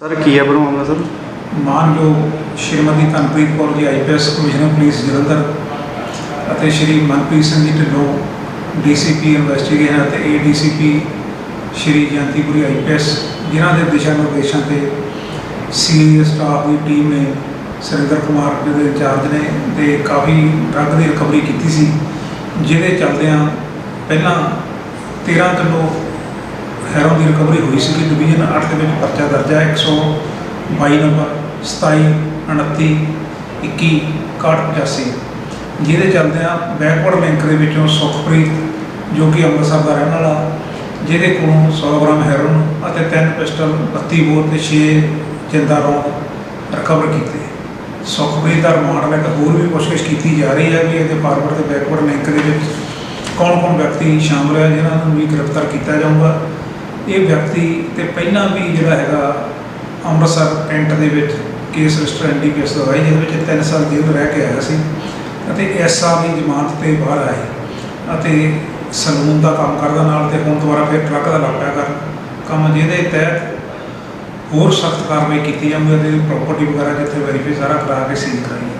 Sir, ਕੀ ਹੈ brew ਮਾਮਲਾ sir? ਮਾਨਯੋਗ Shrimati Tanpreet Kaur ji IPS commissioner police Jalandhar ਅਤੇ ਸ਼੍ਰੀ ਮਨਪ੍ਰੀਤ ਸਿੰਘ ਜੀ ਢਿੱਲੋਂ ਡੀਸੀਪੀ ਇਨਵੈਸਟੀਗੇਸ਼ਨ ਅਤੇ ਏਡੀਸੀਪੀ ਸ਼੍ਰੀ ਜਯੰਤੀਪੁਰੀ ਆਈਪੀਐਸ ਜਿਨ੍ਹਾਂ ਦੇ ਦਿਸ਼ਾ ਨਿਰਦੇਸ਼ਾਂ ਤੇ ਸੀਨੀਅਰ ਸਟਾਫ ਦੀ ਟੀਮ ਨੇ ਸੁਰਿੰਦਰ ਕੁਮਾਰ ਦੇ ਇੰਚਾਰਜ ਨੇ ਤੇ ਕਾਫੀ ਡਰੱਗ ਦੀ ਰਿਕਵਰੀ ਕੀਤੀ ਸੀ, ਜਿਹਦੇ ਚੱਲਦਿਆਂ ਪਹਿਲਾਂ 13 ਕਿਲੋ ਹੈਰੋਨ ਦੀ ਰਿਕਵਰੀ ਹੋਈ ਸੀ ਡਿਵੀਜ਼ਨ 8 ਦੇ ਵਿੱਚ ਪਰਚਾ ਦਰਜ ਹੈ 122 ਨੰਬਰ 27 29 21 6185 ਜਿਹਦੇ ਚੱਲਦਿਆਂ ਬੈਕਵਰਡ ਲਿੰਕ ਦੇ ਵਿੱਚੋਂ ਸੁਖਪ੍ਰੀਤ, ਜੋ ਕਿ ਅੰਮ੍ਰਿਤਸਰ ਦਾ ਰਹਿਣ ਵਾਲਾ, ਜਿਹਦੇ ਕੋਲੋਂ 100 ਗ੍ਰਾਮ ਹੈਰੋਨ ਅਤੇ ਤਿੰਨ ਪਿਸਟਲ 32 ਬੋਰ ਤੇ 6 ਜਿੰਦਾ ਰੌਂਦ ਰਿਕਵਰ ਕੀਤੇ। ਸੁਖਪ੍ਰੀਤ ਦਾ ਰਿਮਾਂਡ ਲੈ ਕੇ ਹੋਰ ਵੀ ਪੁੱਛਗਿੱਛ ਕੀਤੀ ਜਾ ਰਹੀ ਹੈ ਕਿ ਇਹਦੇ ਫਾਰਵਰਡ ਤੇ ਬੈਕਵਰਡ ਲਿੰਕ ਦੇ ਵਿੱਚ ਕੌਣ-ਕੌਣ ਵਿਅਕਤੀ ਸ਼ਾਮਲ ਹੈ, ਜਿਨ੍ਹਾਂ ਨੂੰ ਵੀ ਗ੍ਰਿਫਤਾਰ ਕੀਤਾ ਜਾਊਗਾ। ਇਹ ਵਿਅਕਤੀ ਤੇ ਪਹਿਲਾਂ ਵੀ ਜਿਹੜਾ ਹੈਗਾ ਅੰਮ੍ਰਿਤਸਰ ਕੈਂਟ ਦੇ ਵਿੱਚ ਕੇਸ ਰਜਿਸਟਰ ਐਨਡੀਪੀਐਸ ਦਾ ਹੋਇਆ, ਜਿਹਦੇ ਵਿੱਚ 3 ਸਾਲ ਜੇਲ੍ਹ ਰਹਿ ਕੇ ਆਇਆ ਸੀ ਅਤੇ ਇਸ ਸਾਲ ਦੀ ਜ਼ਮਾਨਤ ਤੇ ਬਾਹਰ ਆਏ ਅਤੇ ਸਲੂਨ ਦਾ ਕੰਮ ਕਰਦਾ ਨਾਲ ਤੇ ਹੁਣ ਦੁਬਾਰਾ ਫਿਰ ਟਰੱਕ ਦਾ ਲੱਗ ਪਿਆ ਕਰ ਕੰਮ ਜਿਹਦੇ ਤਹਿਤ ਹੋਰ ਸਖਤ ਕਾਰਵਾਈ ਕੀਤੀ ਜਾਊਗੀ ਅਤੇ ਪ੍ਰਾਪਰਟੀ ਵਗੈਰਾ ਜਿੱਥੇ ਵੈਰੀਫਾਈ ਸਾਰਾ ਕਰਾ ਕੇ ਸੀਲ ਕਰਾਈ।